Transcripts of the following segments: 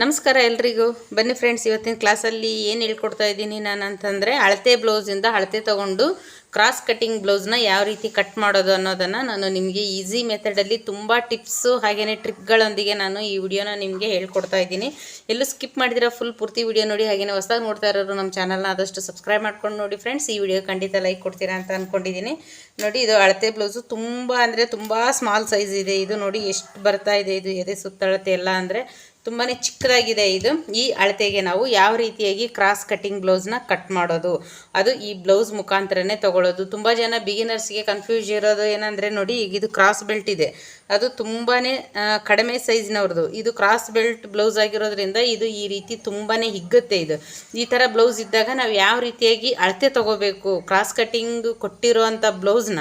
ನಮಸ್ಕಾರ ಎಲ್ರಿಗೂ. ಬನ್ನಿ ಫ್ರೆಂಡ್ಸ್ ಇವತ್ತಿನ ಕ್ಲಾಸಲ್ಲಿ ಏನು ಹೇಳ್ಕೊಡ್ತಾ ಇದ್ದೀನಿ ನಾನು ಅಂತಂದರೆ ಅಳತೆ ಬ್ಲೌಸಿಂದ ಅಳತೆ ತೊಗೊಂಡು ಕ್ರಾಸ್ ಕಟ್ಟಿಂಗ್ ಬ್ಲೌಸ್ನ ಯಾವ ರೀತಿ ಕಟ್ ಮಾಡೋದು ಅನ್ನೋದನ್ನು ನಾನು ನಿಮಗೆ ಈಸಿ ಮೆಥಡಲ್ಲಿ ತುಂಬ ಟಿಪ್ಸು ಹಾಗೆಯೇ ಟ್ರಿಕ್ಗಳೊಂದಿಗೆ ನಾನು ಈ ವಿಡಿಯೋನ ನಿಮಗೆ ಹೇಳ್ಕೊಡ್ತಾ ಇದ್ದೀನಿ. ಎಲ್ಲೂ ಸ್ಕಿಪ್ ಮಾಡಿದಿರ ಫುಲ್ ಪೂರ್ತಿ ವಿಡಿಯೋ ನೋಡಿ ಹಾಗೆಯೇ ಹೊಸದಾಗಿ ನೋಡ್ತಾ ಇರೋರು ನಮ್ಮ ಚಾನಲ್ನ ಆದಷ್ಟು ಸಬ್ಸ್ಕ್ರೈಬ್ ಮಾಡ್ಕೊಂಡು ನೋಡಿ ಫ್ರೆಂಡ್ಸ್ ಈ ವಿಡಿಯೋ ಖಂಡಿತ ಲೈಕ್ ಕೊಡ್ತೀರಾ ಅಂತ ಅಂದ್ಕೊಂಡಿದ್ದೀನಿ ನೋಡಿ, ಇದು ಅಳತೆ ಬ್ಲೌಸು ತುಂಬ ಅಂದರೆ ತುಂಬ ಸ್ಮಾಲ್ ಸೈಜ್ ಇದೆ. ಇದು ನೋಡಿ ಎಷ್ಟು ಬರ್ತಾ ಇದೆ, ಇದು ಎದೆ ಸುತ್ತಳತೆ ಎಲ್ಲ ಅಂದರೆ ತುಂಬಾ ಚಿಕ್ಕದಾಗಿದೆ ಇದು. ಈ ಅಳತೆಗೆ ನಾವು ಯಾವ ರೀತಿಯಾಗಿ ಕ್ರಾಸ್ ಕಟ್ಟಿಂಗ್ ಬ್ಲೌಸ್ನ ಕಟ್ ಮಾಡೋದು? ಅದು ಈ ಬ್ಲೌಸ್ ಮುಖಾಂತರನೇ ತಗೊಳ್ಳೋದು. ತುಂಬ ಜನ ಬಿಗಿನರ್ಸ್ಗೆ ಕನ್ಫ್ಯೂಸ್ ಇರೋದು ಏನಂದರೆ ನೋಡಿ, ಈಗ ಇದು ಕ್ರಾಸ್ ಬೆಲ್ಟ್ ಇದೆ. ಅದು ತುಂಬಾ ಕಡಿಮೆ ಸೈಜ್ನವ್ರದ್ದು ಇದು ಕ್ರಾಸ್ ಬೆಲ್ಟ್ ಬ್ಲೌಸ್ ಆಗಿರೋದ್ರಿಂದ ಇದು ಈ ರೀತಿ ತುಂಬಾ ಹಿಗ್ಗುತ್ತೆ ಇದು. ಈ ಥರ ಬ್ಲೌಸ್ ಇದ್ದಾಗ ನಾವು ಯಾವ ರೀತಿಯಾಗಿ ಅಳತೆ ತಗೋಬೇಕು? ಕ್ರಾಸ್ ಕಟ್ಟಿಂಗ್ ಕೊಟ್ಟಿರೋವಂಥ ಬ್ಲೌಸ್ನ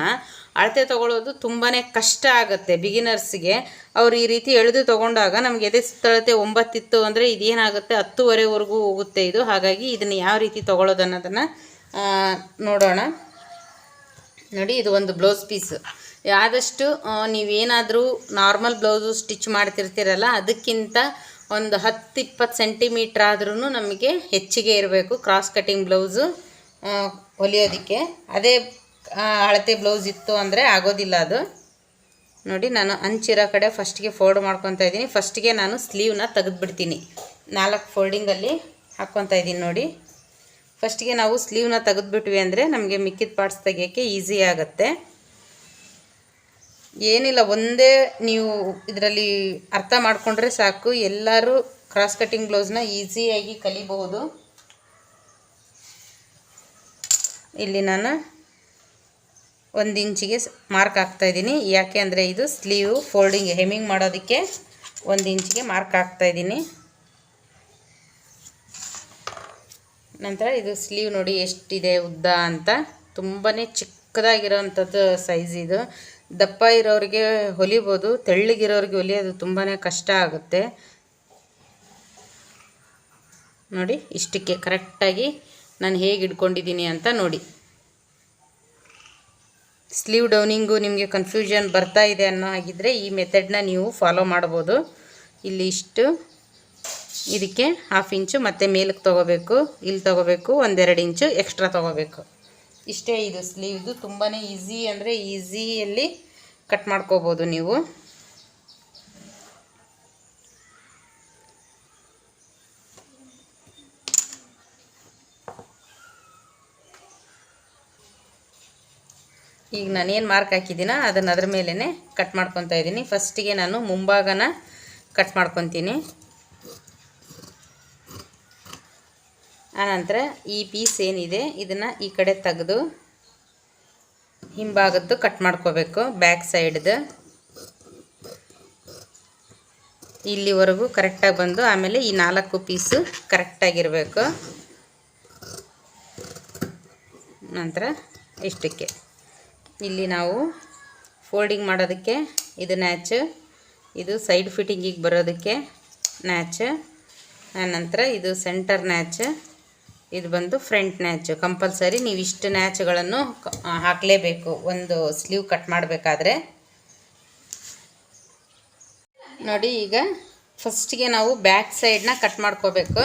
ಅಳತೆ ತಗೊಳ್ಳೋದು ತುಂಬಾ ಕಷ್ಟ ಆಗುತ್ತೆ ಬಿಗಿನರ್ಸ್ಗೆ ಅವ್ರು ಈ ರೀತಿ ಎಳೆದು ತೊಗೊಂಡಾಗ ನಮ್ಗೆ ಎದೆ ಸುತ್ತಳತೆ ಒಂಬತ್ತಿತ್ತು ಅಂದರೆ ಇದೇನಾಗುತ್ತೆ? ಹತ್ತುವರೆವರೆಗೂ ಹೋಗುತ್ತೆ ಇದು. ಹಾಗಾಗಿ ಇದನ್ನು ಯಾವ ರೀತಿ ತೊಗೊಳ್ಳೋದು ಅನ್ನೋದನ್ನು ನೋಡೋಣ. ನೋಡಿ, ಇದು ಒಂದು ಬ್ಲೌಸ್ ಪೀಸ್. ಆದಷ್ಟು ನೀವೇನಾದರೂ ನಾರ್ಮಲ್ ಬ್ಲೌಸು ಸ್ಟಿಚ್ ಮಾಡ್ತಿರ್ತೀರಲ್ಲ, ಅದಕ್ಕಿಂತ ಒಂದು ಹತ್ತು ಇಪ್ಪತ್ತು ಸೆಂಟಿಮೀಟ್ರ್ ಆದ್ರೂ ನಮಗೆ ಹೆಚ್ಚಿಗೆ ಇರಬೇಕು ಕ್ರಾಸ್ ಕಟ್ಟಿಂಗ್ ಬ್ಲೌಸು ಹೊಲಿಯೋದಕ್ಕೆ. ಅದೇ ಅಳತೆ ಬ್ಲೌಸ್ ಇತ್ತು ಅಂದರೆ ಆಗೋದಿಲ್ಲ ಅದು. ನೋಡಿ, ನಾನು ಹಂಚಿರೋ ಕಡೆ ಫಸ್ಟಿಗೆ ಫೋಲ್ಡ್ ಮಾಡ್ಕೊತಾ ಇದ್ದೀನಿ. ಫಸ್ಟಿಗೆ ನಾನು ಸ್ಲೀವ್ನ ತೆಗೆದುಬಿಡ್ತೀನಿ. ನಾಲ್ಕು ಫೋಲ್ಡಿಂಗಲ್ಲಿ ಹಾಕ್ಕೊತಾ ಇದ್ದೀನಿ ನೋಡಿ. ಫಸ್ಟಿಗೆ ನಾವು ಸ್ಲೀವ್ನ ತೆಗೆದುಬಿಟ್ವಿ ಅಂದರೆ ನಮಗೆ ಮಿಕ್ಕಿದ ಪಾರ್ಟ್ಸ್ ತೆಗಿಯೋಕ್ಕೆ ಈಸಿ ಆಗುತ್ತೆ. ಏನಿಲ್ಲ, ಒಂದೇ ನೀವು ಇದರಲ್ಲಿ ಅರ್ಥ ಮಾಡಿಕೊಂಡ್ರೆ ಸಾಕು. ಎಲ್ಲರೂ ಕ್ರಾಸ್ ಕಟ್ಟಿಂಗ್ ಬ್ಲೌಸ್ನ ಈಸಿಯಾಗಿ ಕಲಿಬಹುದು. ಇಲ್ಲಿ ನಾನು ಒಂದು ಇಂಚಿಗೆ ಮಾರ್ಕ್ ಹಾಕ್ತಾಯಿದ್ದೀನಿ ಯಾಕೆ ಅಂದರೆ ಇದು ಸ್ಲೀವ್ ಫೋಲ್ಡಿಂಗ್ ಹೆಮ್ಮಿಂಗ್ ಮಾಡೋದಕ್ಕೆ ಒಂದು ಇಂಚಿಗೆ ಮಾರ್ಕ್ ಹಾಕ್ತಾಯಿದ್ದೀನಿ ನಂತರ ಇದು ಸ್ಲೀವ್ ನೋಡಿ ಎಷ್ಟಿದೆ ಉದ್ದ ಅಂತ. ತುಂಬಾ ಚಿಕ್ಕದಾಗಿರೋವಂಥದ್ದು ಸೈಜ್ ಇದು. ದಪ್ಪ ಇರೋರಿಗೆ ಹೊಲಿಬೋದು, ತೆಳ್ಳಗಿರೋರಿಗೆ ಹೊಲಿಯೋದು ತುಂಬಾ ಕಷ್ಟ ಆಗುತ್ತೆ. ನೋಡಿ ಇಷ್ಟಕ್ಕೆ ಕರೆಕ್ಟಾಗಿ ನಾನು ಹೇಗೆ ಇಟ್ಕೊಂಡಿದ್ದೀನಿ ಅಂತ ನೋಡಿ. ಸ್ಲೀವ್ ಡೌನಿಂಗು ನಿಮಗೆ ಕನ್ಫ್ಯೂಷನ್ ಬರ್ತಾ ಇದೆ ಅನ್ನೋ ಹಾಗಿದ್ರೆ ಈ ಮೆಥಡ್ನ ನೀವು ಫಾಲೋ ಮಾಡ್ಬೋದು ಇಲ್ಲಿ ಇಷ್ಟು, ಇದಕ್ಕೆ ಹಾಫ್ ಇಂಚು, ಮತ್ತು ಮೇಲಕ್ಕೆ ತೊಗೋಬೇಕು, ಇಲ್ಲಿ ತೊಗೋಬೇಕು, ಒಂದೆರಡು ಇಂಚು ಎಕ್ಸ್ಟ್ರಾ ತೊಗೋಬೇಕು. ಇಷ್ಟೇ ಇದು, ಸ್ಲೀವ್ದು ತುಂಬಾ ಈಸಿ ಅಂದರೆ ಈಸಿಯಲ್ಲಿ ಕಟ್ ಮಾಡ್ಕೋಬೋದು ನೀವು. ಈಗ ನಾನೇನು ಮಾರ್ಕ್ ಹಾಕಿದ್ದೀನ ಅದನ್ನು ಅದ್ರ ಮೇಲೇ ಕಟ್ ಮಾಡ್ಕೊತಾ ಇದ್ದೀನಿ. ಫಸ್ಟಿಗೆ ನಾನು ಮುಂಭಾಗನ ಕಟ್ ಮಾಡ್ಕೊತೀನಿ. ಆನಂತರ ಈ ಪೀಸ್ ಏನಿದೆ, ಇದನ್ನು ಈ ಕಡೆ ತೆಗೆದು ಹಿಂಭಾಗದ್ದು ಕಟ್ ಮಾಡ್ಕೋಬೇಕು ಬ್ಯಾಕ್ ಸೈಡ್ದು ಇಲ್ಲಿವರೆಗೂ ಕರೆಕ್ಟಾಗಿ ಬಂದು ಆಮೇಲೆ ಈ ನಾಲ್ಕು ಪೀಸು ಕರೆಕ್ಟಾಗಿರಬೇಕು ನಂತರ ಇಷ್ಟಕ್ಕೆ. ಇಲ್ಲಿ ನಾವು ಫೋಲ್ಡಿಂಗ್ ಮಾಡೋದಕ್ಕೆ ಇದು ನ್ಯಾಚ್ ಇದು ಸೈಡ್ ಫಿಟ್ಟಿಂಗಿಗೆ ಬರೋದಕ್ಕೆ ನ್ಯಾಚ್ ಆನಂತರ ಇದು ಸೆಂಟರ್ ನ್ಯಾಚ್ ಇದು ಬಂದು ಫ್ರಂಟ್ ನ್ಯಾಚು ಕಂಪಲ್ಸರಿ ನೀವು ಇಷ್ಟು ನ್ಯಾಚ್ಗಳನ್ನು ಹಾಕಲೇಬೇಕು. ಒಂದು ಸ್ಲೀವ್ ಕಟ್ ಮಾಡಬೇಕಾದ್ರೆ. ನೋಡಿ ಈಗ ಫಸ್ಟಿಗೆ ನಾವು ಬ್ಯಾಕ್ ಸೈಡ್ನ ಕಟ್ ಮಾಡ್ಕೋಬೇಕು.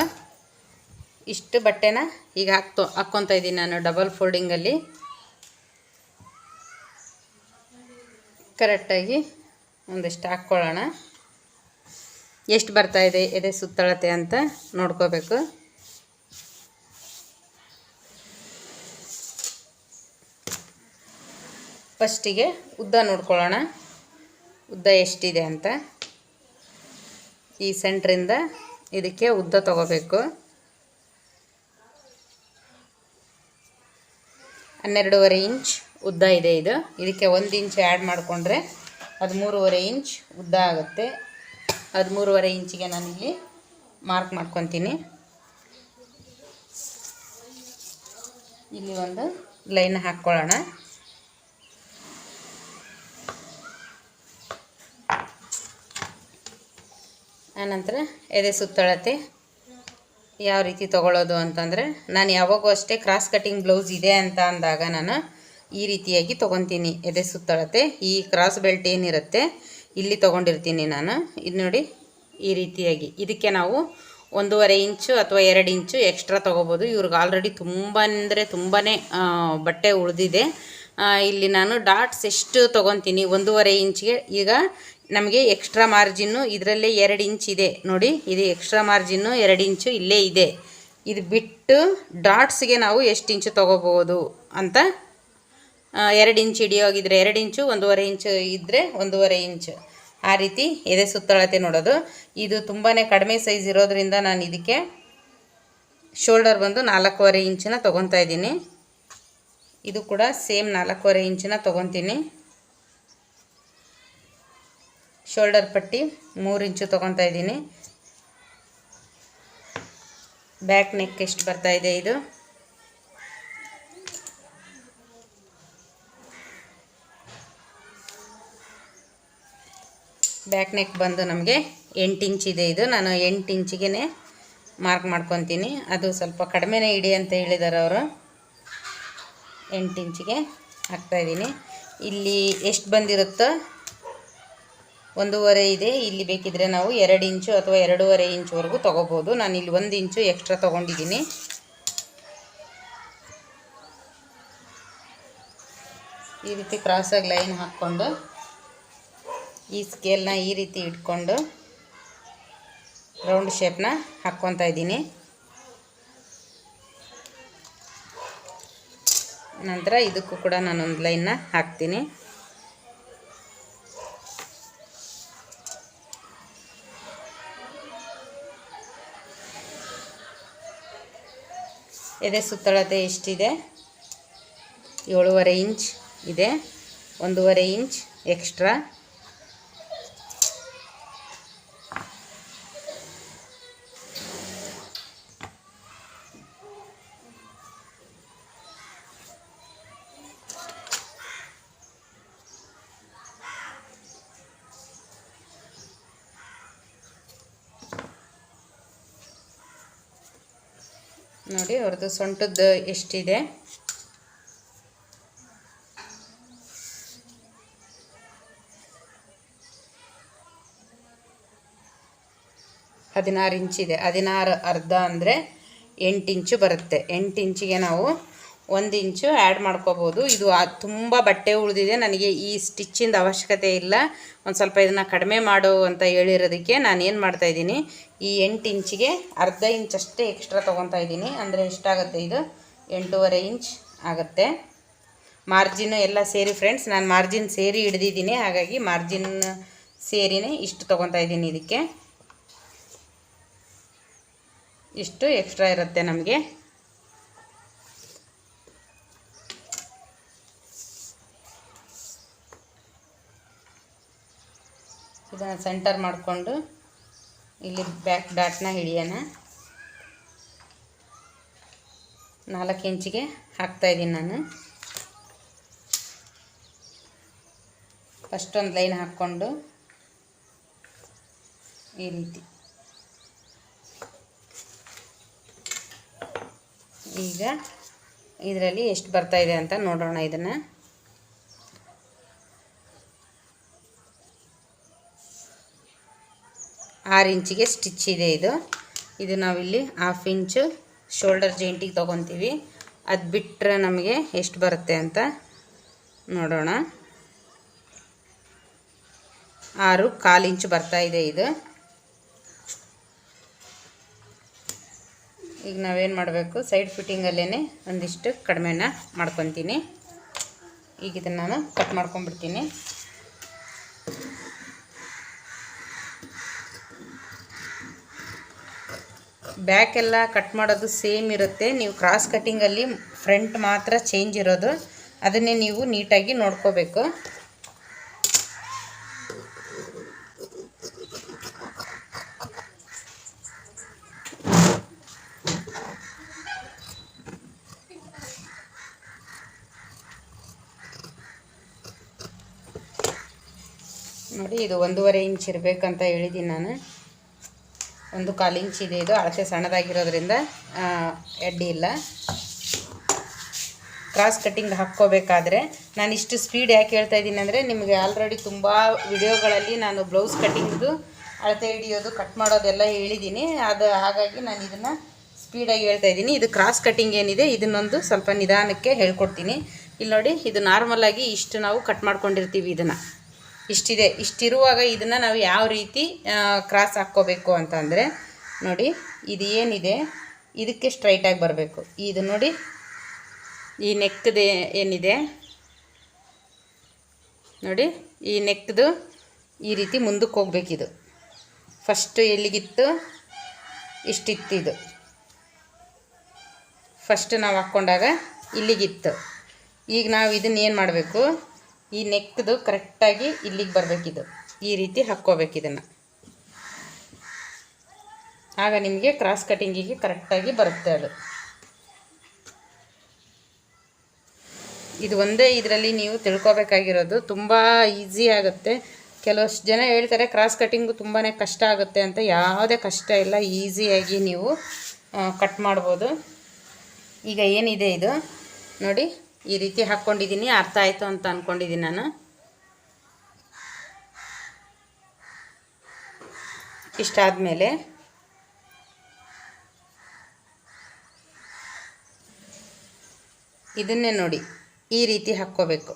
ಇಷ್ಟು ಬಟ್ಟೆನ ಈಗ ಹಾಕ್ತೋ ಹಾಕ್ಕೊತಾ ಇದ್ದೀನಿ ನಾನು ಡಬಲ್ ಫೋಲ್ಡಿಂಗಲ್ಲಿ ಕರೆಕ್ಟಾಗಿ ಒಂದಿಷ್ಟು ಹಾಕ್ಕೊಳ್ಳೋಣ. ಎಷ್ಟು ಬರ್ತಾ ಇದೆ, ಎದೆ ಸುತ್ತಳತೆ ಅಂತ ನೋಡ್ಕೋಬೇಕು. ಫಸ್ಟಿಗೆ ಉದ್ದ ನೋಡ್ಕೊಳ್ಳೋಣ. ಉದ್ದ ಎಷ್ಟಿದೆ ಅಂತ. ಈ ಸೆಂಟ್ರಿಂದ ಇದಕ್ಕೆ ಉದ್ದ ತಗೋಬೇಕು. ಹನ್ನೆರಡೂವರೆ ಇಂಚ್. ಉದ್ದ ಇದೆ ಇದು. ಇದಕ್ಕೆ ಒಂದು ಇಂಚ್ ಆ್ಯಡ್ ಮಾಡಿಕೊಂಡ್ರೆ ಹದಿಮೂರುವರೆ ಇಂಚ್ ಉದ್ದ ಆಗುತ್ತೆ. ಹದಿಮೂರುವರೆ ಇಂಚಿಗೆ ನಾನಿಲ್ಲಿ ಮಾರ್ಕ್ ಮಾಡ್ಕೊತೀನಿ. ಇಲ್ಲಿ ಒಂದು ಲೈನ್ ಹಾಕ್ಕೊಳ್ಳೋಣ. ಆನಂತರ ಎದೆ ಸುತ್ತಳತೆ. ಯಾವ ರೀತಿ ತೊಗೊಳ್ಳೋದು ಅಂತಂದರೆ ನಾನು ಯಾವಾಗೂ ಅಷ್ಟೇ ಕ್ರಾಸ್ ಕಟ್ಟಿಂಗ್ ಬ್ಲೌಸ್ ಇದೆ ಅಂತ ಅಂದಾಗ ನಾನು ಈ ರೀತಿಯಾಗಿ ತೊಗೊತೀನಿ. ಎದೆ ಸುತ್ತಳತೆ. ಈ ಕ್ರಾಸ್ ಬೆಲ್ಟ್ ಏನಿರುತ್ತೆ, ಇಲ್ಲಿ ತೊಗೊಂಡಿರ್ತೀನಿ ನಾನು. ಇದು ನೋಡಿ, ಈ ರೀತಿಯಾಗಿ. ಇದಕ್ಕೆ ನಾವು ಒಂದೂವರೆ ಇಂಚು ಅಥವಾ ಎರಡು ಇಂಚು ಎಕ್ಸ್ಟ್ರಾ ತೊಗೋಬೋದು. ಇವ್ರಿಗೆ ಆಲ್ರೆಡಿ ತುಂಬ ಅಂದರೆ ತುಂಬಾ ಬಟ್ಟೆ ಉಳಿದಿದೆ. ಇಲ್ಲಿ ನಾನು ಡಾಟ್ಸ್ ಎಷ್ಟು ತೊಗೊತೀನಿ? ಒಂದೂವರೆ ಇಂಚ್ಗೆ. ಈಗ ನಮಗೆ ಎಕ್ಸ್ಟ್ರಾ ಮಾರ್ಜಿನ್ನು ಇದರಲ್ಲೇ ಎರಡು ಇಂಚ್ ಇದೆ. ನೋಡಿ, ಇದು ಎಕ್ಸ್ಟ್ರಾ ಮಾರ್ಜಿನ್ನು ಎರಡು ಇಂಚು ಇಲ್ಲೇ ಇದೆ. ಇದು ಬಿಟ್ಟು ಡಾಟ್ಸ್ಗೆ ನಾವು ಎಷ್ಟು ಇಂಚು ತೊಗೋಬೋದು ಅಂತ ಎರಡು ಇಂಚ್ ಹಿಡಿಯೋಗಿದ್ರೆ ಎರಡು ಇಂಚು, ಒಂದೂವರೆ ಇಂಚು ಇದ್ದರೆ ಒಂದೂವರೆ ಇಂಚು. ಆ ರೀತಿ ಎದೆ ಸುತ್ತಳತೆ ನೋಡೋದು. ಇದು ತುಂಬಾ ಕಡಿಮೆ ಸೈಜ್ ಇರೋದ್ರಿಂದ ನಾನು ಇದಕ್ಕೆ ಶೋಲ್ಡರ್ ಬಂದು ನಾಲ್ಕೂವರೆ ಇಂಚನ್ನ ತೊಗೊತಾ ಇದ್ದೀನಿ. ಇದು ಕೂಡ ಸೇಮ್ ನಾಲ್ಕೂವರೆ ಇಂಚನ್ನ ತೊಗೊತೀನಿ ಶೋಲ್ಡರ್ ಪಟ್ಟಿ ಮೂರು ಇಂಚು ತೊಗೊತಾ ಇದ್ದೀನಿ. ಬ್ಯಾಕ್ ನೆಕ್ ಎಷ್ಟು ಬರ್ತಾ ಇದೆ? ಬ್ಯಾಕ್ ನೆಕ್ ಬಂದು ನಮಗೆ ಎಂಟು ಇಂಚ್ ಇದೆ ಇದು. ನಾನು ಎಂಟು ಇಂಚಿಗೆ ಮಾರ್ಕ್ ಮಾಡ್ಕೊತೀನಿ. ಅದು ಸ್ವಲ್ಪ ಕಡಿಮೆನೇ ಇಡಿ ಅಂತ ಹೇಳಿದ್ದಾರೆ ಅವರು. ಎಂಟು ಇಂಚಿಗೆ ಹಾಕ್ತಾಯಿದ್ದೀನಿ ಇಲ್ಲಿ ಎಷ್ಟು ಬಂದಿರುತ್ತೋ ಒಂದೂವರೆ ಇದೆ. ಇಲ್ಲಿ ಬೇಕಿದ್ರೆ ನಾವು ಎರಡು ಇಂಚು ಅಥವಾ ಎರಡೂವರೆ ಇಂಚುವರೆಗೂ ತೊಗೋಬೋದು. ನಾನು ಇಲ್ಲಿ ಒಂದು ಇಂಚು ಎಕ್ಸ್ಟ್ರಾ ತೊಗೊಂಡಿದ್ದೀನಿ. ಈ ರೀತಿ ಕ್ರಾಸಾಗಿ ಲೈನ್ ಹಾಕ್ಕೊಂಡು ಈ ಸ್ಕೇಲ್ನ ಈ ರೀತಿ ಇಟ್ಕೊಂಡು ರೌಂಡ್ ಶೇಪ್ನ ಹಾಕ್ಕೊತಾ ಇದ್ದೀನಿ. ನಂತರ ಇದಕ್ಕೂ ಕೂಡ ನಾನೊಂದು ಲೈನ್ನ ಹಾಕ್ತೀನಿ. ಎದೆ ಸುತ್ತಳತೆ ಎಷ್ಟಿದೆ? ಏಳುವರೆ ಇಂಚ್ ಇದೆ. ಒಂದೂವರೆ ಇಂಚ್ ಎಕ್ಸ್ಟ್ರಾ. ಅವ್ರದ್ದು ಸೊಂಟದ್ದು ಎಷ್ಟಿದೆ? ಹದಿನಾರು ಇಂಚಿದೆ. ಹದಿನಾರು ಅರ್ಧ ಅಂದರೆ ಎಂಟು ಇಂಚು ಬರುತ್ತೆ. ಎಂಟು ಇಂಚಿಗೆ ನಾವು ಒಂದು ಇಂಚು ಆ್ಯಡ್ ಮಾಡ್ಕೋಬೋದು. ಇದು ತುಂಬ ಬಟ್ಟೆ ಉಳಿದಿದೆ. ನನಗೆ ಈ ಸ್ಟಿಚ್ಚಿಂದ ಅವಶ್ಯಕತೆ ಇಲ್ಲ. ಒಂದು ಸ್ವಲ್ಪ ಇದನ್ನು ಕಡಿಮೆ ಮಾಡು ಅಂತ ಹೇಳಿರೋದಕ್ಕೆ ನಾನು ಏನು ಮಾಡ್ತಾಯಿದ್ದೀನಿ ಈ ಎಂಟು ಇಂಚಿಗೆ ಅರ್ಧ ಇಂಚ್ ಅಷ್ಟೇ ಎಕ್ಸ್ಟ್ರಾ ತೊಗೊತಾ ಇದ್ದೀನಿ. ಅಂದರೆ ಎಷ್ಟಾಗುತ್ತೆ ಇದು? ಎಂಟೂವರೆ ಇಂಚ್ ಆಗುತ್ತೆ. ಮಾರ್ಜಿನ್ ಎಲ್ಲ ಸೇರಿ ಫ್ರೆಂಡ್ಸ್ ನಾನು ಮಾರ್ಜಿನ್ ಸೇರಿ ಹಿಡ್ದಿದ್ದೀನಿ. ಹಾಗಾಗಿ ಮಾರ್ಜಿನ್ ಸೇರಿನೇ ಇಷ್ಟು ತೊಗೊತಾ ಇದ್ದೀನಿ ಇದಕ್ಕೆ. ಇಷ್ಟು ಎಕ್ಸ್ಟ್ರಾ ಇರುತ್ತೆ ನಮಗೆ. ಇದನ್ನು ಸೆಂಟರ್ ಮಾಡಿಕೊಂಡು ಇಲ್ಲಿ ಬ್ಯಾಕ್ ಡಾಟ್ನ ಹಿಡಿಯೋಣ. ನಾಲ್ಕು ಇಂಚಿಗೆ ಹಾಕ್ತಾಯಿದ್ದೀನಿ ನಾನು. ಫಸ್ಟ್ ಒಂದು ಲೈನ್ ಹಾಕ್ಕೊಂಡು ಈ ರೀತಿ. ಈಗ ಇದರಲ್ಲಿ ಎಷ್ಟು ಬರ್ತಾ ಇದೆ ಅಂತ ನೋಡೋಣ ಇದನ್ನು. ಆರು ಇಂಚಿಗೆ ಸ್ಟಿಚ್ ಇದೆ ಇದು. ಇದು ನಾವಿಲ್ಲಿ ಹಾಫ್ ಇಂಚು ಶೋಲ್ಡರ್ ಜೈಂಟಿಗೆ ತೊಗೊತೀವಿ. ಅದು ಬಿಟ್ಟರೆ ನಮಗೆ ಎಷ್ಟು ಬರುತ್ತೆ ಅಂತ ನೋಡೋಣ. ಆರು ಕಾಲು ಇಂಚು ಬರ್ತಾ ಇದೆ ಇದು. ಈಗ ನಾವೇನು ಮಾಡಬೇಕು? ಸೈಡ್ ಫಿಟ್ಟಿಂಗಲ್ಲೇ ಒಂದಿಷ್ಟು ಕಡಿಮೆನ ಮಾಡ್ಕೊತೀನಿ. ಈಗ ಇದನ್ನು ನಾನು ಕಟ್ ಮಾಡ್ಕೊಂಡ್ಬಿಡ್ತೀನಿ. ಬ್ಯಾಕ್ ಎಲ್ಲ ಕಟ್ ಮಾಡೋದು ಸೇಮ್ ಇರುತ್ತೆ. ನೀವು ಕ್ರಾಸ್ ಕಟ್ಟಿಂಗಲ್ಲಿ ಫ್ರಂಟ್ ಮಾತ್ರ ಚೇಂಜ್ ಇರೋದು. ಅದನ್ನೇ ನೀವು ನೀಟಾಗಿ ನೋಡ್ಕೋಬೇಕು. ನೋಡಿ ಇದು ಒಂದೂವರೆ ಇಂಚ್ ಇರಬೇಕಂತ ಹೇಳಿದ್ದೀನಿ ನಾನು. ಒಂದು ಕಾಲು ಇಂಚ್ ಇದೆ ಇದು. ಅಳತೆ ಸಣ್ಣದಾಗಿರೋದ್ರಿಂದ ಎಡ್ಡಿ ಇಲ್ಲ. ಕ್ರಾಸ್ ಕಟ್ಟಿಂಗ್ ಹಾಕ್ಕೋಬೇಕಾದ್ರೆ ನಾನು ಇಷ್ಟು ಸ್ಪೀಡ್ ಯಾಕೆ ಹೇಳ್ತಾ ಇದ್ದೀನಿ ಅಂದರೆ ನಿಮಗೆ ಆಲ್ರೆಡಿ ತುಂಬ ವಿಡಿಯೋಗಳಲ್ಲಿ ನಾನು ಬ್ಲೌಸ್ ಕಟ್ಟಿಂಗ್ದು, ಅಳತೆ ಹಿಡಿಯೋದು ಕಟ್ ಮಾಡೋದೆಲ್ಲ ಹೇಳಿದ್ದೀನಿ. ಅದು, ಹಾಗಾಗಿ ನಾನು ಇದನ್ನು ಸ್ಪೀಡಾಗಿ ಹೇಳ್ತಾ ಇದ್ದೀನಿ. ಇದು ಕ್ರಾಸ್ ಕಟ್ಟಿಂಗ್ ಏನಿದೆ, ಇದನ್ನೊಂದು ಸ್ವಲ್ಪ ನಿಧಾನಕ್ಕೆ ಹೇಳ್ಕೊಡ್ತೀನಿ. ಇಲ್ಲಿ ನೋಡಿ ಇದು ನಾರ್ಮಲಾಗಿ ಇಷ್ಟು ನಾವು ಕಟ್ ಮಾಡ್ಕೊಂಡಿರ್ತೀವಿ ಇದನ್ನು. ಇಷ್ಟಿದೆ, ಇಷ್ಟಿರುವಾಗ ಇದನ್ನು ನಾವು ಯಾವ ರೀತಿ ಕ್ರಾಸ್ ಹಾಕ್ಕೋಬೇಕು ಅಂತಂದರೆ, ನೋಡಿ ಇದು ಏನಿದೆ ಇದಕ್ಕೆ ಸ್ಟ್ರೈಟಾಗಿ ಬರಬೇಕು. ಇದು ನೋಡಿ, ಈ ನೆಕ್ದು ಏನಿದೆ, ನೋಡಿ, ಈ ನೆಕ್ದು ಈ ರೀತಿ ಮುಂದಕ್ಕೆ ಹೋಗ್ಬೇಕಿದು ಫಸ್ಟು ಎಲ್ಲಿಗಿತ್ತು? ಇಷ್ಟಿತ್ತು ಇದು. ಫಸ್ಟ್ ನಾವು ಹಾಕ್ಕೊಂಡಾಗ ಇಲ್ಲಿಗಿತ್ತು. ಈಗ ನಾವು ಇದನ್ನ ಏನು ಮಾಡಬೇಕು? ಈ ನೆಕ್ದು ಕರೆಕ್ಟಾಗಿ ಇಲ್ಲಿಗೆ ಬರಬೇಕಿದು. ಈ ರೀತಿ ಹಾಕ್ಕೋಬೇಕು ಇದನ್ನು. ಆಗ ನಿಮಗೆ ಕ್ರಾಸ್ ಕಟ್ಟಿಂಗಿಗೆ ಕರೆಕ್ಟಾಗಿ ಬರುತ್ತೆ ಅದು. ಇದು ಒಂದೇ ಇದರಲ್ಲಿ ನೀವು ತಿಳ್ಕೊಬೇಕಾಗಿರೋದು ತುಂಬ ಈಸಿ ಆಗುತ್ತೆ. ಕೆಲವಷ್ಟು ಜನ ಹೇಳ್ತಾರೆ ಕ್ರಾಸ್ ಕಟ್ಟಿಂಗು ತುಂಬಾ ಕಷ್ಟ ಆಗುತ್ತೆ ಅಂತ. ಯಾವುದೇ ಕಷ್ಟ ಇಲ್ಲ ಈಸಿಯಾಗಿ ನೀವು ಕಟ್ ಮಾಡ್ಬೋದು. ಈಗ ಏನಿದೆ ಇದು? ನೋಡಿ. ಈ ರೀತಿ ಹಾಕ್ಕೊಂಡಿದ್ದೀನಿ, ಅರ್ಥ ಆಯಿತು ಅಂತ ಅಂದ್ಕೊಂಡಿದ್ದೀನಿ ನಾನು. ಇಷ್ಟಾದಮೇಲೆ ಇದನ್ನೇ ನೋಡಿ, ಈ ರೀತಿ ಹಾಕ್ಕೋಬೇಕು.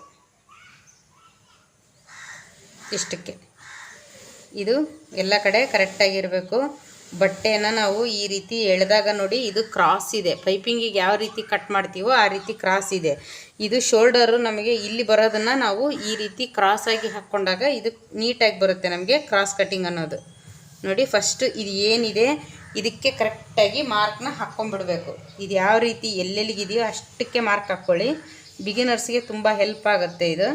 ಇಷ್ಟಕ್ಕೆ. ಇದು ಎಲ್ಲ ಕಡೆ ಕರೆಕ್ಟಾಗಿರಬೇಕು ಬಟ್ಟೆನ ನಾವು ಈ ರೀತಿ ಎಳೆದಾಗ ನೋಡಿ ಇದು ಕ್ರಾಸ್ ಇದೆ. ಪೈಪಿಂಗಿಗೆ ಯಾವ ರೀತಿ ಕಟ್ ಮಾಡ್ತೀವೋ ಆ ರೀತಿ ಕ್ರಾಸ್ ಇದೆ. ಇದು ಶೋಲ್ಡರು ನಮಗೆ ಇಲ್ಲಿ ಬರೋದನ್ನು ನಾವು ಈ ರೀತಿ ಕ್ರಾಸ್ ಆಗಿ ಹಾಕ್ಕೊಂಡಾಗ ಇದು ನೀಟಾಗಿ ಬರುತ್ತೆ ನಮಗೆ ಕ್ರಾಸ್ ಕಟ್ಟಿಂಗ್ ಅನ್ನೋದು. ನೋಡಿ ಫಸ್ಟು ಇದು ಏನಿದೆ? ಇದಕ್ಕೆ ಕರೆಕ್ಟಾಗಿ ಮಾರ್ಕ್ನ ಹಾಕ್ಕೊಂಡ್ಬಿಡ್ಬೇಕು ಇದು ಯಾವ ರೀತಿ ಎಲ್ಲೆಲ್ಲಿಗಿದೆಯೋ ಅಷ್ಟಕ್ಕೆ ಮಾರ್ಕ್ ಹಾಕ್ಕೊಳ್ಳಿ ಬಿಗಿನರ್ಸ್ಗೆ ತುಂಬ ಹೆಲ್ಪ್ ಆಗುತ್ತೆ ಇದು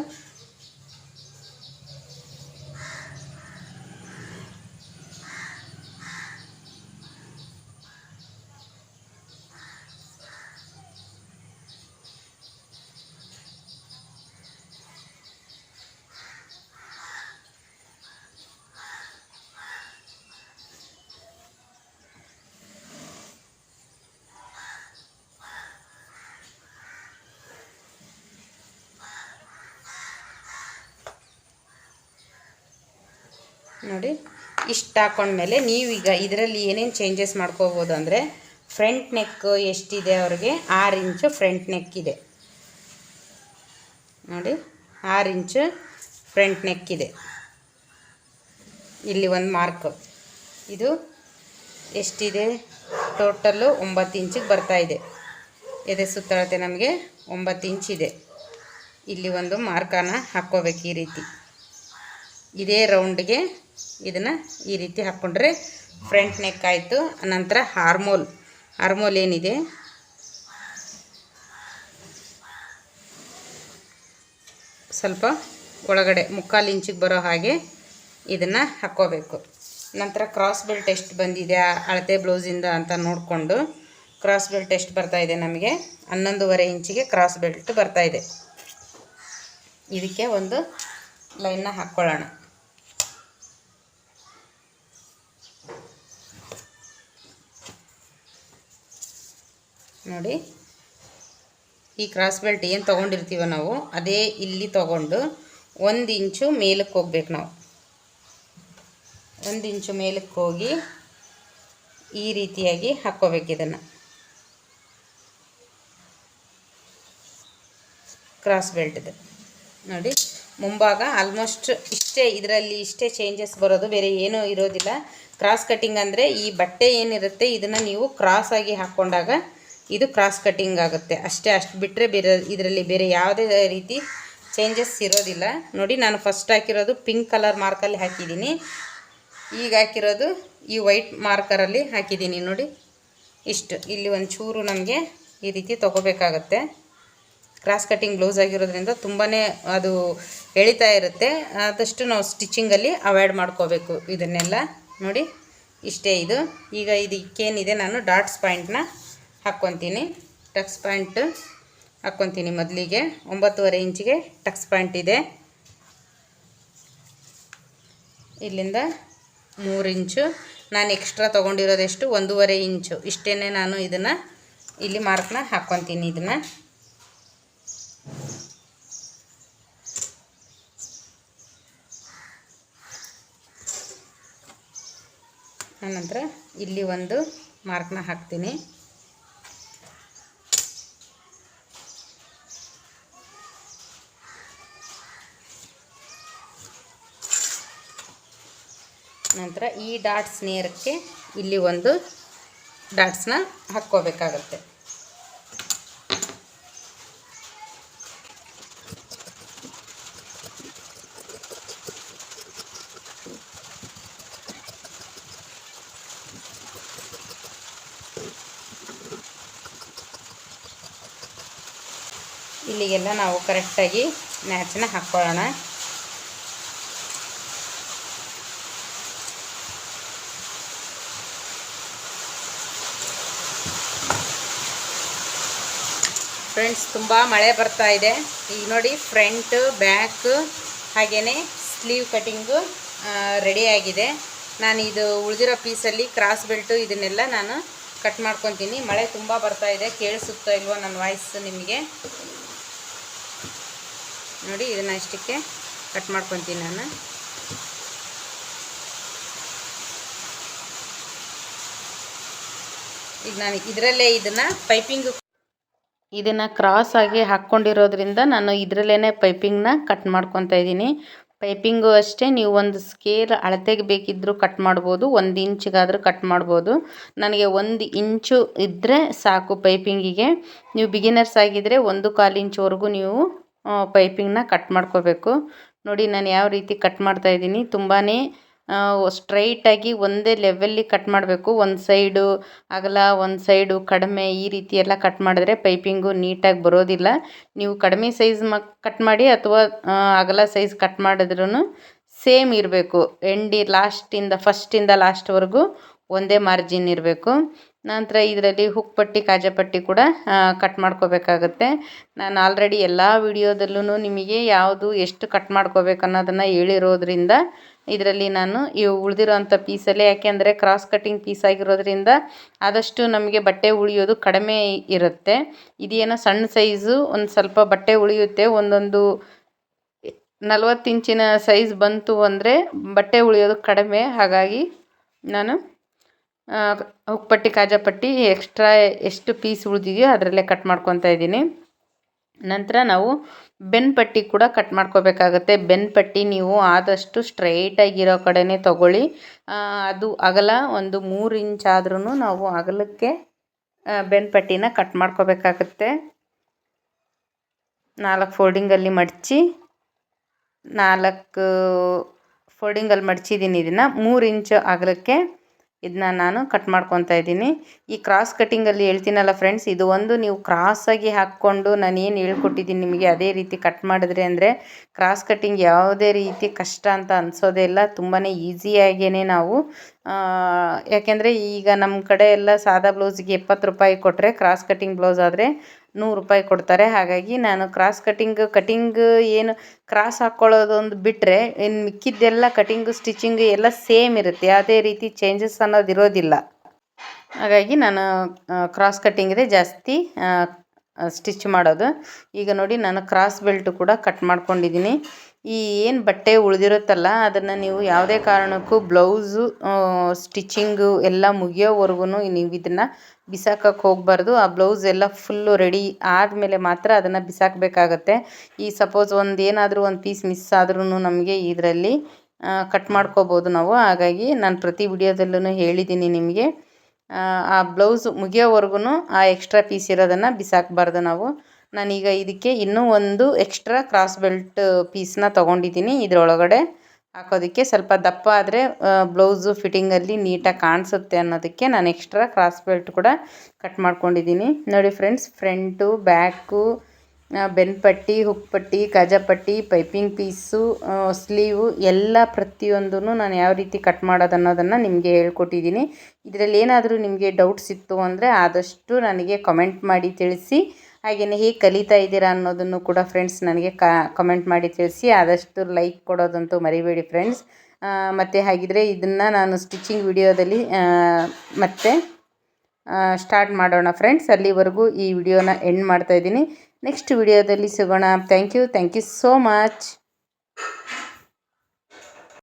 ನೋಡಿ ಇಷ್ಟು ಹಾಕೊಂಡ್ಮೇಲೆ ನೀವೀಗ ಇದರಲ್ಲಿ ಏನೇನು ಚೇಂಜಸ್ ಮಾಡ್ಕೋಬೋದು ಅಂದರೆ ಫ್ರಂಟ್ ನೆಕ್ ಎಷ್ಟಿದೆ ಅವ್ರಿಗೆ? ಆರು ಇಂಚು ಫ್ರಂಟ್ ನೆಕ್ ಇದೆ. ನೋಡಿ, ಆರು ಇಂಚು ಫ್ರಂಟ್ ನೆಕ್ ಇದೆ. ಇಲ್ಲಿ ಒಂದು ಮಾರ್ಕ್ ಇದು ಎಷ್ಟಿದೆ? ಟೋಟಲ್ಲು ಒಂಬತ್ತು ಇಂಚಿಗೆ ಬರ್ತಾಯಿದೆ ಎದೆ ಸುತ್ತಳತೆ ನಮಗೆ ಒಂಬತ್ತು ಇಂಚಿದೆ ಇಲ್ಲಿ ಒಂದು ಮಾರ್ಕನ್ನು ಹಾಕ್ಕೋಬೇಕು ಈ ರೀತಿ. ಇದೇ ರೌಂಡ್ಗೆ ಇದನ್ನು ಈ ರೀತಿ ಹಾಕ್ಕೊಂಡ್ರೆ ಫ್ರಂಟ್ ನೆಕ್ ಆಯಿತು. ನಂತರ ಹಾರ್ಮೋಲ್. ಹಾರ್ಮೋಲ್ ಏನಿದೆ? ಸ್ವಲ್ಪ ಒಳಗಡೆ ಮುಕ್ಕಾಲು ಇಂಚಿಗೆ ಬರೋ ಹಾಗೆ ಇದನ್ನು ಹಾಕ್ಕೋಬೇಕು. ನಂತರ ಕ್ರಾಸ್ ಬೆಲ್ಟ್ ಎಷ್ಟು ಬಂದಿದೆ ಅಳತೆ ಬ್ಲೌಸಿಂದ ಅಂತ ನೋಡಿಕೊಂಡು ಕ್ರಾಸ್ ಬೆಲ್ಟ್ ಎಷ್ಟು ಬರ್ತಾ ಇದೆ ನಮಗೆ. ಹನ್ನೊಂದುವರೆ ಇಂಚಿಗೆ ಕ್ರಾಸ್ ಬೆಲ್ಟ್ ಬರ್ತಾ ಇದೆ. ಇದಕ್ಕೆ ಒಂದು ಲೈನ್ನ ಹಾಕ್ಕೊಳ್ಳೋಣ ನೋಡಿ. ಈ ಕ್ರಾಸ್ ಬೆಲ್ಟ್ ಏನು ತೊಗೊಂಡಿರ್ತೀವ ನಾವು, ಅದೇ ಇಲ್ಲಿ ತೊಗೊಂಡು ಒಂದು ಇಂಚು ಮೇಲಕ್ಕೆ ಹೋಗ್ಬೇಕು ನಾವು. ಒಂದು ಇಂಚು ಮೇಲಕ್ಕೆ ಹೋಗಿ ಈ ರೀತಿಯಾಗಿ ಹಾಕ್ಕೋಬೇಕು ಇದನ್ನು. ಕ್ರಾಸ್ ಬೆಲ್ಟ್ದು ನೋಡಿ, ಮುಂಭಾಗ ಆಲ್ಮೋಸ್ಟ್ ಇಷ್ಟೇ, ಇದರಲ್ಲಿ ಇಷ್ಟೇ ಚೇಂಜಸ್ ಬರೋದು, ಬೇರೆ ಏನೂ ಇರೋದಿಲ್ಲ. ಕ್ರಾಸ್ ಕಟ್ಟಿಂಗ್ ಅಂದರೆ ಈ ಬಟ್ಟೆ ಏನಿರುತ್ತೆ, ಇದನ್ನು ನೀವು ಕ್ರಾಸಾಗಿ ಹಾಕ್ಕೊಂಡಾಗ ಇದು ಕ್ರಾಸ್ ಕಟ್ಟಿಂಗ್ ಆಗುತ್ತೆ. ಅಷ್ಟೇ, ಅಷ್ಟು ಬಿಟ್ಟರೆ ಬೇರೆ, ಇದರಲ್ಲಿ ಬೇರೆ ಯಾವುದೇ ರೀತಿ ಚೇಂಜಸ್ ಇರೋದಿಲ್ಲ. ನೋಡಿ, ನಾನು ಫಸ್ಟ್ ಹಾಕಿರೋದು ಪಿಂಕ್ ಕಲರ್ ಮಾರ್ಕಲ್ಲಿ ಹಾಕಿದ್ದೀನಿ. ಈಗ ಹಾಕಿರೋದು ಈ ವೈಟ್ ಮಾರ್ಕರಲ್ಲಿ ಹಾಕಿದ್ದೀನಿ ನೋಡಿ. ಇಷ್ಟು, ಇಲ್ಲಿ ಒಂದು ಚೂರು ನಮಗೆ ಈ ರೀತಿ ತೊಗೋಬೇಕಾಗತ್ತೆ. ಕ್ರಾಸ್ ಕಟ್ಟಿಂಗ್ ಬ್ಲೌಸ್ ಆಗಿರೋದ್ರಿಂದ ತುಂಬಾ ಅದು ಎಳಿತಾ ಇರುತ್ತೆ. ಆದಷ್ಟು ನಾವು ಸ್ಟಿಚಿಂಗಲ್ಲಿ ಅವಾಯ್ಡ್ ಮಾಡ್ಕೋಬೇಕು ಇದನ್ನೆಲ್ಲ. ನೋಡಿ, ಇಷ್ಟೇ ಇದು. ಈಗ ಇದಕ್ಕೇನಿದೆ ನಾನು ಡಾಟ್ಸ್ ಪಾಯಿಂಟ್ನ ಹಾಕ್ಕೊತೀನಿ. ಟಕ್ಸ್ ಪ್ಯಾಂಟ್ ಹಾಕ್ಕೊತೀನಿ ಮೊದಲಿಗೆ. ಒಂಬತ್ತುವರೆ ಇಂಚಿಗೆ ಟಕ್ಸ್ ಪ್ಯಾಂಟ್ ಇದೆ. ಇಲ್ಲಿಂದ ಮೂರು ಇಂಚು. ನಾನು ಎಕ್ಸ್ಟ್ರಾ ತೊಗೊಂಡಿರೋದೆಷ್ಟು? ಒಂದೂವರೆ ಇಂಚು. ಇಷ್ಟೇ ನಾನು ಇದನ್ನು ಇಲ್ಲಿ ಮಾರ್ಕ್ನ ಹಾಕ್ಕೊತೀನಿ ಇದನ್ನು. ಆನಂತರ ಇಲ್ಲಿ ಒಂದು ಮಾರ್ಕ್ನ ಹಾಕ್ತೀನಿ. ನಂತರ ಈ ಡಾಟ್ಸ್ ನೇರಕ್ಕೆ ಇಲ್ಲಿ ಒಂದು ಡಾಟ್ಸ್ನ ಹಾಕ್ಕೋಬೇಕಾಗತ್ತೆ. ಇಲ್ಲಿಗೆಲ್ಲ ನಾವು ಕರೆಕ್ಟಾಗಿ ಮ್ಯಾಚನ್ನ ಹಾಕ್ಕೊಳ್ಳೋಣ. ಫ್ರೆಂಡ್ಸ್ ತುಂಬ ಮಳೆ ಬರ್ತಾ ಇದೆ. ಈಗ ನೋಡಿ ಫ್ರಂಟ್ ಬ್ಯಾಕ್ ಹಾಗೆಯೇ ಸ್ಲೀವ್ ಕಟಿಂಗು ಆಗಿದೆ. ನಾನು ಇದು ಉಳಿದಿರೋ ಪೀಸಲ್ಲಿ ಕ್ರಾಸ್ ಬೆಲ್ಟು ಇದನ್ನೆಲ್ಲ ನಾನು ಕಟ್ ಮಾಡ್ಕೊತೀನಿ. ಮಳೆ ತುಂಬ ಬರ್ತಾ ಇದೆ. ಕೇಳಿಸುತ್ತಾ ಇಲ್ವೋ ನನ್ನ ವಾಯ್ಸ್ ನಿಮಗೆ? ನೋಡಿ ಇದನ್ನು ಇಷ್ಟಕ್ಕೆ ಕಟ್ ಮಾಡ್ಕೊತೀನಿ ನಾನು. ಈಗ ನಾನು ಇದರಲ್ಲೇ ಇದನ್ನು ಪೈಪಿಂಗು ಇದನ್ನು ಕ್ರಾಸ್ ಆಗಿ ಹಾಕೊಂಡಿರೋದ್ರಿಂದ ನಾನು ಇದರಲ್ಲೇ ಪೈಪಿಂಗ್ನ ಕಟ್ ಮಾಡ್ಕೊತಾ ಇದ್ದೀನಿ. ಪೈಪಿಂಗು ಅಷ್ಟೇ, ನೀವು ಒಂದು ಸ್ಕೇಲ್ ಅಳತೆಗೆ ಬೇಕಿದ್ದರೂ ಕಟ್ ಮಾಡ್ಬೋದು, ಒಂದು ಇಂಚಿಗಾದರೂ ಕಟ್ ಮಾಡ್ಬೋದು. ನನಗೆ ಒಂದು ಇಂಚು ಇದ್ದರೆ ಸಾಕು ಪೈಪಿಂಗಿಗೆ ನೀವು ಬಿಗಿನರ್ಸ್ ಆಗಿದ್ದರೆ ಒಂದು ಕಾಲು ಇಂಚುವರೆಗೂ ನೀವು ಪೈಪಿಂಗ್ನ ಕಟ್ ಮಾಡ್ಕೋಬೇಕು. ನೋಡಿ, ನಾನು ಯಾವ ರೀತಿ ಕಟ್ ಮಾಡ್ತಾ ಇದ್ದೀನಿ ತುಂಬಾ ಸ್ಟ್ರೈಟಾಗಿ ಒಂದೇ ಲೆವೆಲ್ಲಿ ಕಟ್ ಮಾಡಬೇಕು. ಒಂದು ಸೈಡು ಅಗಲ, ಒಂದು ಸೈಡು ಕಡಿಮೆ ಈ ರೀತಿ ಎಲ್ಲ ಕಟ್ ಮಾಡಿದ್ರೆ ಪೈಪಿಂಗು ನೀಟಾಗಿ ಬರೋದಿಲ್ಲ. ನೀವು ಕಡಿಮೆ ಸೈಜ್ ಮ, ಕಟ್ ಮಾಡಿ ಅಥವಾ ಅಗಲ ಸೈಜ್ ಕಟ್ ಮಾಡಿದ್ರೂ ಸೇಮ್ ಇರಬೇಕು. ಎಂಡಿ ಲಾಸ್ಟಿಂದ, ಫಸ್ಟಿಂದ ಲಾಸ್ಟ್ವರೆಗೂ ಒಂದೇ ಮಾರ್ಜಿನ್ ಇರಬೇಕು. ನಂತರ ಇದರಲ್ಲಿ ಹುಕ್ ಪಟ್ಟಿ ಕಾಜಾಪಟ್ಟಿ ಕೂಡ ಕಟ್ ಮಾಡ್ಕೋಬೇಕಾಗತ್ತೆ. ನಾನು ಆಲ್ರೆಡಿ ಎಲ್ಲ ವಿಡಿಯೋದಲ್ಲೂ ನಿಮಗೆ ಯಾವುದು ಎಷ್ಟು ಕಟ್ ಮಾಡ್ಕೋಬೇಕು ಅನ್ನೋದನ್ನು ಹೇಳಿರೋದ್ರಿಂದ ಇದರಲ್ಲಿ ನಾನು ಇವು ಉಳಿದಿರೋಂಥ ಪೀಸಲ್ಲೇ, ಯಾಕೆಂದರೆ ಕ್ರಾಸ್ ಕಟ್ಟಿಂಗ್ ಪೀಸ್ ಆಗಿರೋದ್ರಿಂದ ಆದಷ್ಟು ನಮಗೆ ಬಟ್ಟೆ ಉಳಿಯೋದು ಕಡಿಮೆ ಇರುತ್ತೆ. ಇದೇನೋ ಸಣ್ಣ ಸೈಜು ಒಂದು ಸ್ವಲ್ಪ ಬಟ್ಟೆ ಉಳಿಯುತ್ತೆ, ಒಂದೊಂದು ನಲ್ವತ್ತು ಇಂಚಿನ ಸೈಜ್ ಬಂತು ಅಂದರೆ ಬಟ್ಟೆ ಉಳಿಯೋದು ಕಡಿಮೆ. ಹಾಗಾಗಿ ನಾನು ಉಪ್ಪಟ್ಟಿ ಕಾಜಾಪಟ್ಟಿ ಎಕ್ಸ್ಟ್ರಾ ಎಷ್ಟು ಪೀಸ್ ಉಳಿದಿದೆಯೋ ಅದರಲ್ಲೇ ಕಟ್ ಮಾಡ್ಕೊತಾ ಇದ್ದೀನಿ. ನಂತರ ನಾವು ಬೆನ್ ಪಟ್ಟಿ ಕೂಡ ಕಟ್ ಮಾಡ್ಕೋಬೇಕಾಗತ್ತೆ. ಬೆನ್ ಪಟ್ಟಿ ನೀವು ಆದಷ್ಟು ಸ್ಟ್ರೈಟಾಗಿರೋ ಕಡೆನೇ ತಗೊಳ್ಳಿ. ಅದು ಅಗಲ ಒಂದು ಮೂರು ಇಂಚ್ ಆದ್ರೂ ನಾವು ಅಗಲಕ್ಕೆ ಬೆನ್ ಪಟ್ಟಿನ ಕಟ್ ಮಾಡ್ಕೋಬೇಕಾಗತ್ತೆ. ನಾಲ್ಕು ಫೋಲ್ಡಿಂಗಲ್ಲಿ ಮಡಚಿ, ನಾಲ್ಕು ಫೋಲ್ಡಿಂಗಲ್ಲಿ ಮಡಚಿದ್ದೀನಿ ಇದನ್ನು. ಮೂರು ಇಂಚು ಅಗಲಕ್ಕೆ ಇದನ್ನ ನಾನು ಕಟ್ ಮಾಡ್ಕೊತಾ ಇದ್ದೀನಿ. ಈ ಕ್ರಾಸ್ ಕಟ್ಟಿಂಗಲ್ಲಿ ಹೇಳ್ತೀನಲ್ಲ ಫ್ರೆಂಡ್ಸ್ ಇದು ಒಂದು ನೀವು ಕ್ರಾಸಾಗಿ ಹಾಕ್ಕೊಂಡು ನಾನು ಏನು ಹೇಳ್ಕೊಟ್ಟಿದ್ದೀನಿ ನಿಮಗೆ ಅದೇ ರೀತಿ ಕಟ್ ಮಾಡಿದ್ರೆ ಅಂದರೆ ಕ್ರಾಸ್ ಕಟ್ಟಿಂಗ್ ಯಾವುದೇ ರೀತಿ ಕಷ್ಟ ಅಂತ ಅನಿಸೋದೇ ಇಲ್ಲ. ತುಂಬಾ ಈಸಿಯಾಗೇ ನಾವು ಯಾಕೆಂದರೆ ಈಗ ನಮ್ಮ ಕಡೆ ಎಲ್ಲ ಸಾದಾ ಬ್ಲೌಸಿಗೆ ಎಪ್ಪತ್ತು ರೂಪಾಯಿ ಕೊಟ್ಟರೆ ಕ್ರಾಸ್ ಕಟ್ಟಿಂಗ್ ಬ್ಲೌಸ್ ಆದರೆ ನೂರು ರೂಪಾಯಿ ಕೊಡ್ತಾರೆ. ಹಾಗಾಗಿ ನಾನು ಕ್ರಾಸ್ ಕಟ್ಟಿಂಗ್ ಕಟ್ಟಿಂಗ್ ಏನು ಕ್ರಾಸ್ ಹಾಕ್ಕೊಳ್ಳೋದೊಂದು ಬಿಟ್ಟರೆ ಇನ್ನು ಮಿಕ್ಕಿದ್ದೆಲ್ಲ ಕಟ್ಟಿಂಗ್ ಸ್ಟಿಚಿಂಗ್ ಎಲ್ಲ ಸೇಮ್ ಇರುತ್ತೆ. ಯಾವುದೇ ರೀತಿ ಚೇಂಜಸ್ ಅನ್ನೋದು ಇರೋದಿಲ್ಲ. ಹಾಗಾಗಿ ನಾನು ಕ್ರಾಸ್ ಕಟ್ಟಿಂಗಿದೆ ಜಾಸ್ತಿ ಸ್ಟಿಚ್ ಮಾಡೋದು. ಈಗ ನೋಡಿ ನಾನು ಕ್ರಾಸ್ ಬೆಲ್ಟು ಕೂಡ ಕಟ್ ಮಾಡ್ಕೊಂಡಿದ್ದೀನಿ. ಈ ಏನು ಬಟ್ಟೆ ಉಳಿದಿರುತ್ತಲ್ಲ, ಅದನ್ನು ನೀವು ಯಾವುದೇ ಕಾರಣಕ್ಕೂ ಬ್ಲೌಸು ಸ್ಟಿಚಿಂಗು ಎಲ್ಲ ಮುಗಿಯೋವರೆಗೂ ನೀವು ಇದನ್ನು ಬಿಸಾಕಕ್ಕೆ ಹೋಗಬಾರ್ದು. ಆ ಬ್ಲೌಸ್ ಎಲ್ಲ ಫುಲ್ಲು ರೆಡಿ ಆದಮೇಲೆ ಮಾತ್ರ ಅದನ್ನು ಬಿಸಾಕಬೇಕಾಗತ್ತೆ. ಈ ಸಪೋಸ್ ಒಂದು ಏನಾದರೂ ಒಂದು ಪೀಸ್ ಮಿಸ್ ಆದ್ರೂ ನಮಗೆ ಇದರಲ್ಲಿ ಕಟ್ ಮಾಡ್ಕೋಬೋದು ನಾವು. ಹಾಗಾಗಿ ನಾನು ಪ್ರತಿ ವಿಡಿಯೋದಲ್ಲೂ ಹೇಳಿದ್ದೀನಿ ನಿಮಗೆ. ಆ ಬ್ಲೌಸ್ ಮುಗಿಯೋವರೆಗೂ ಆ ಎಕ್ಸ್ಟ್ರಾ ಪೀಸ್ ಇರೋದನ್ನು ಬಿಸಾಕಬಾರ್ದು ನಾವು. ನಾನೀಗ ಇದಕ್ಕೆ ಇನ್ನೂ ಒಂದು ಎಕ್ಸ್ಟ್ರಾ ಕ್ರಾಸ್ ಬೆಲ್ಟ್ ಪೀಸ್ನ ತೊಗೊಂಡಿದ್ದೀನಿ. ಇದರೊಳಗಡೆ ಹಾಕೋದಕ್ಕೆ ಸ್ವಲ್ಪ ದಪ್ಪ ಆದರೆ ಬ್ಲೌಸು ಫಿಟ್ಟಿಂಗಲ್ಲಿ ನೀಟಾಗಿ ಕಾಣಿಸುತ್ತೆ ಅನ್ನೋದಕ್ಕೆ ನಾನು ಎಕ್ಸ್ಟ್ರಾ ಕ್ರಾಸ್ ಬೆಲ್ಟ್ ಕೂಡ ಕಟ್ ಮಾಡ್ಕೊಂಡಿದ್ದೀನಿ. ನೋಡಿ ಫ್ರೆಂಡ್ಸ್ ಫ್ರಂಟು ಬ್ಯಾಕು ಬೆನ್ ಪಟ್ಟಿ ಹುಕ್ ಪಟ್ಟಿ ಕಾಜಾಪಟ್ಟಿ ಪೈಪಿಂಗ್ ಪೀಸು ಸ್ಲೀವು ಎಲ್ಲ ಪ್ರತಿಯೊಂದೂ ನಾನು ಯಾವ ರೀತಿ ಕಟ್ ಮಾಡೋದು ಅನ್ನೋದನ್ನು ನಿಮಗೆ ಹೇಳ್ಕೊಟ್ಟಿದ್ದೀನಿ. ಇದರಲ್ಲಿ ಏನಾದರೂ ನಿಮಗೆ ಡೌಟ್ಸ್ ಇತ್ತು ಅಂದರೆ ಆದಷ್ಟು ನನಗೆ ಕಮೆಂಟ್ ಮಾಡಿ ತಿಳಿಸಿ. ಹಾಗೆಯೇ ಹೇಗೆ ಕಲಿತಾ ಇದ್ದೀರಾ ಅನ್ನೋದನ್ನು ಕೂಡ ಫ್ರೆಂಡ್ಸ್ ನನಗೆ ಕಮೆಂಟ್ ಮಾಡಿ ತಿಳಿಸಿ. ಆದಷ್ಟು ಲೈಕ್ ಕೊಡೋದಂತೂ ಮರಿಬೇಡಿ ಫ್ರೆಂಡ್ಸ್ ಮತ್ತು ಹಾಗಿದ್ರೆ ಇದನ್ನು ನಾನು ಸ್ಟಿಚಿಂಗ್ ವಿಡಿಯೋದಲ್ಲಿ ಮತ್ತೆ ಸ್ಟಾರ್ಟ್ ಮಾಡೋಣ ಫ್ರೆಂಡ್ಸ್ ಅಲ್ಲಿವರೆಗೂ ಈ ವಿಡಿಯೋನ ಎಂಡ್ ಮಾಡ್ತಾಯಿದ್ದೀನಿ ನೆಕ್ಸ್ಟ್ ವಿಡಿಯೋದಲ್ಲಿ ಸಿಗೋಣ. Thank you thank you so much